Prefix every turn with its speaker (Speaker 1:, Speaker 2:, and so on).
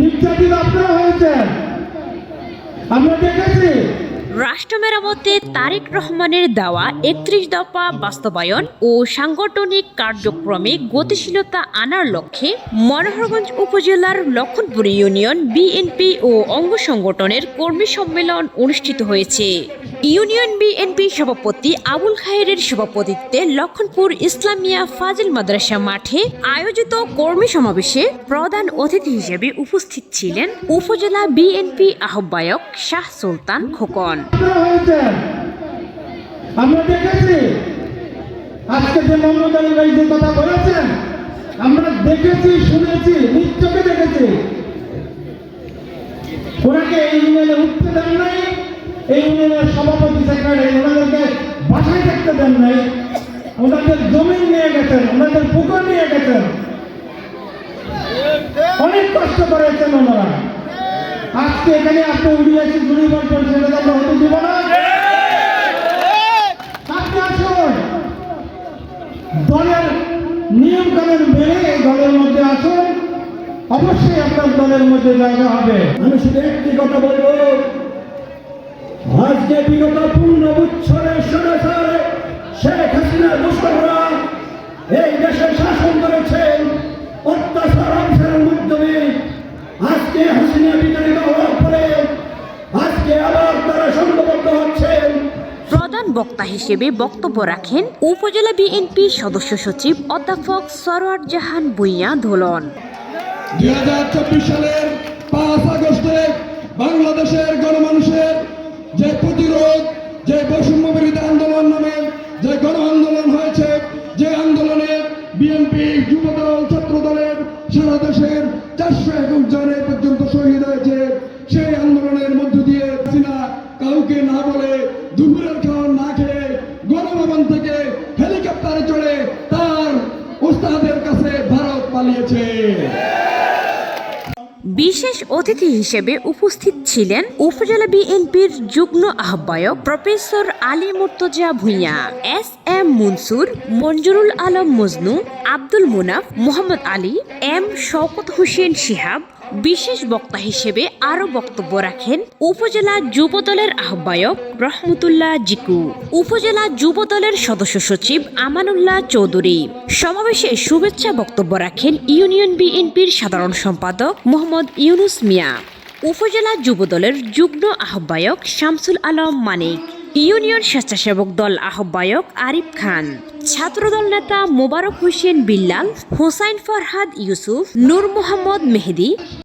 Speaker 1: নির্যাতিত আপনারা হয়েছেন আমরা দেখেছি।
Speaker 2: রাষ্ট্র মেরামতে তারেক রহমানের দেওয়া একত্রিশ দফা বাস্তবায়ন ও সাংগঠনিক কার্যক্রমে গতিশীলতা আনার লক্ষ্যে মনোহরগঞ্জ উপজেলার লক্ষণপুর ইউনিয়ন বিএনপি ও অঙ্গ সংগঠনের কর্মী সম্মেলন অনুষ্ঠিত হয়েছে। ইউনিয়ন বিএনপি সভাপতি আবুল খায়ের সভাপতিত্বে লক্ষণপুর ইসলামিয়া ফাজিল মাদ্রাসা মাঠে আয়োজিত কর্মী সমাবেশে প্রধান অতিথি হিসেবে উপস্থিত ছিলেন উপজেলা বিএনপি আহ্বায়ক শাহ সুলতান খোকন।
Speaker 1: আমরা দেখেছি, আজকে যে মোহাম্মদ ভাই কথা বলেছেন, আমরা দেখেছি, শুনেছি নিশ্চকে দেখেছি। ওনাকে এই ইউনিয়নে উঠতে দেন নাই, এই ইউনিয়নের সভাপতি সেক্রেটারি ওনাদেরকে বাসায় থাকতে দেন নাই। ওনাদের জমিন নিয়ে গেছেন, ওনাদের পুকুর নিয়ে গেছেন। অনেক কষ্ট করেছেন ওনারা। আজকে এখানে আপনি গুলি বলছেন সেটা তো আমরা হতে দিব না। দলের নিয়ম কানুন মেনে এই দলের মধ্যে আসুন অবশ্যই আপনার দলের মধ্যে জায়গা হবে। আমি শুধু একটি কথা বলব। আজকে বিগত পূর্ণ বছরের সরাসরি শেখ হাসিনা
Speaker 2: প্রধান বক্তা হিসেবে বক্তব্য রাখেন উপজেলা বিএনপি সদস্য সচিব অধ্যাপক সরোয়ার জাহান ভুইয়া ধোলন
Speaker 3: দুই হাজার চব্বিশ সালের পাঁচ আগস্টে বাংলাদেশের গণমানুষের যে প্রতিরোধ, যে বৈষম্য বিরোধী আন্দোলন নামে যে গণ আন্দোলন হয়েছে, যে আন্দোলনে বিএনপি যুবদল ছাত্র দলের সারা দেশের চারশো একুশ জনে পর্যন্ত শহীদ হয়েছে, সেই হাসিনা কাউকে না বলে দুপুরের খাওয়ার না খেয়ে গণভবন থেকে হেলিকপ্টারে চড়ে তার ওস্তাদের কাছে ভারত পালিয়েছে।
Speaker 2: বিশেষ অতিথি হিসেবে উপস্থিত ছিলেন উপজেলা বিএনপির যুগ্ম আহ্বায়ক professor Ali Murtaza Bhuiyan, S M Mansur, Manjurul Alam Majnu, Abdul Munaf, Mohammad Ali, M Shawkat Hossain Shihab বিশেষ বক্তা হিসেবে আরও বক্তব্য রাখেন উপজেলা যুবদলের আহ্বায়ক রহমতুল্লাহ জিকু। উপজেলা যুবদলের সদস্য সচিব আমানুল্লাহ চৌধুরী। সমাবেশে শুভেচ্ছা বক্তব্য রাখেন ইউনিয়ন বিএনপির সাধারণ সম্পাদক মোহাম্মদ ইউনুস মিয়া। উপজেলা যুবদলের যুগ্ম আহ্বায়ক শামসুল আলম মানিক। ইউনিয়ন স্বেচ্ছাসেবক দল আহ্বায়ক আরিফ খান। ছাত্রদল নেতা মোবারক হোসেন বিল্লাল, হোসাইন ফরহাদ ইউসুফ, নূর মোহাম্মদ মেহেদি